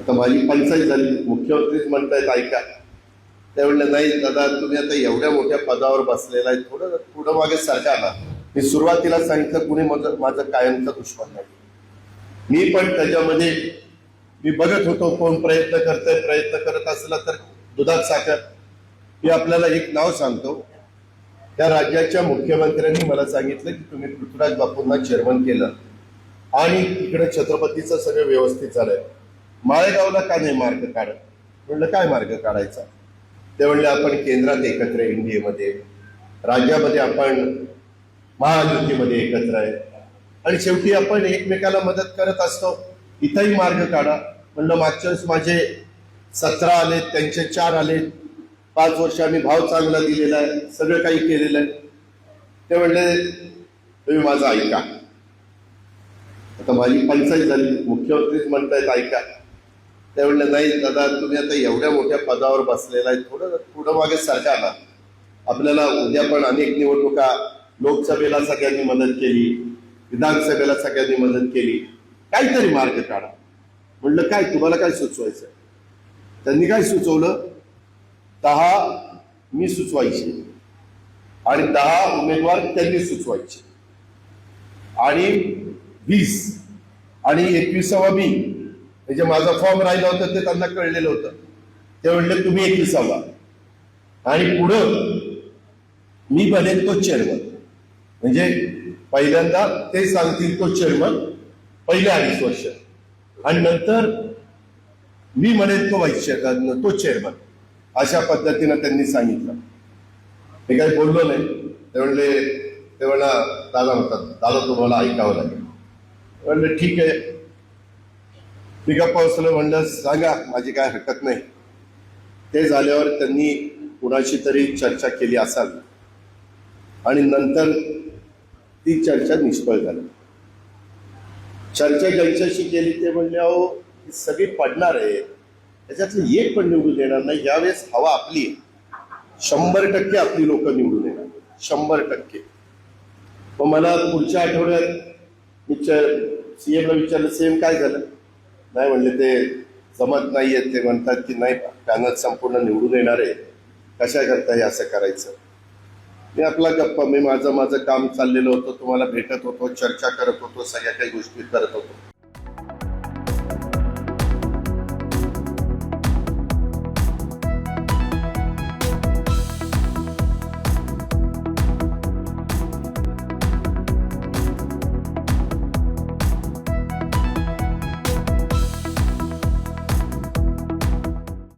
आता माझी पंचायत झाली. मुख्यमंत्रीच म्हणतायत ऐका. त्या म्हणले नाही दादा तुम्ही आता एवढ्या मोठ्या पदावर बसलेला आहे. थोडं पुढं मागे सरका मी सुरुवातीला सांगितलं कुणी माझं माझं कायमचं दुश्मन नाही. मी पण त्याच्यामध्ये मी बघत होतो कोण प्रयत्न करतोय प्रयत्न करत असला तर दुधात साखर. मी आपल्याला एक नाव सांगतो. त्या राज्याच्या मुख्यमंत्र्यांनी मला सांगितलं की तुम्ही पृथ्वीराज बापूंना चेअरमन केलं. आणि तिकडे छत्रपतीचं सगळं व्यवस्थित झालंय. माळेगावला का नाही मार्ग काढत म्हणलं काय मार्ग काढायचा? ते म्हणले आपण केंद्रात एकत्र एनडीएमध्ये. राज्यामध्ये आपण महायुतीमध्ये एकत्र आहे. आणि शेवटी आपण एकमेकाला मदत करत असतो. इथंही मार्ग काढा. म्हणलं मागच्या वेळेस माझे सतरा आले त्यांचे चार आले. पाच वर्ष आम्ही भाव चांगला दिलेला आहे सगळं काही केलेलं आहे. ते म्हणले तुम्ही माझं ऐका. आता माझी पंचायत झाली. मुख्यमंत्रीच म्हणतायत ऐका. ते म्हणलं नाही दादा तुम्ही आता एवढ्या मोठ्या पदावर बसलेला आहे थोडं पुढं मागे सरका ना. आपल्याला उद्या पण अनेक निवडणुका लोकसभेला सगळ्यांनी मदत केली विधानसभेला सगळ्यांनी मदत केली. काहीतरी मार्ग काढा. म्हणलं काय तुम्हाला काय सुचवायचं त्यांनी काय सुचवलं? दहा मी सुचवायचे. आणि दहा उमेदवार त्यांनी सुचवायचे. आणि वीस आणि एकविसावा मी. म्हणजे माझा फॉर्म राहिला होता ते त्यांना कळलेलं होतं. ते म्हणले तुम्ही एकविसावा. आणि पुढं मी बनेन तो चेअरमन म्हणजे पहिल्यांदा ते सांगतील तो चेअरमन पहिले अडीच वर्ष. आणि नंतर मी म्हणेन तो व्हाईस चेअरमन तो चेअरमन अशा पद्धतीनं त्यांनी सांगितलं. मी काही बोललो नाही. ते म्हणले ते म्हणा दादा म्हणतात दादा तुम्हाला ऐकावं लागेल. म्हणलं ठीक आहे. मी गप्पा म्हणलं सांगा माझी काय हरकत नाही. ते झाल्यावर त्यांनी कुणाशी तरी चर्चा केली असावी आणि नंतर ती चर्चा निष्फळ झाली. चर्चा ज्यांच्याशी केली ते म्हणले अहो सगळी पडणार आहे. त्याच्यातलं एक पण निवडून येणार नाही. यावेळेस हवा आपली शंभर टक्के आपली लोक निवडून येणार शंभर टक्के. मग मला पुढच्या आठवड्यात मी सीएमला विचारलं सीएम काय झालं? नाही म्हणले ते जमत नाहीये ते म्हणतात की नाही पॅनल संपूर्ण निवडून येणार आहे. कशा करता हे असं करायचं? मी आपला गप्पा मी माझं माझं काम चाललेलं होतं तुम्हाला भेटत होतो चर्चा करत होतो सगळ्या काही गोष्टी करत होतो.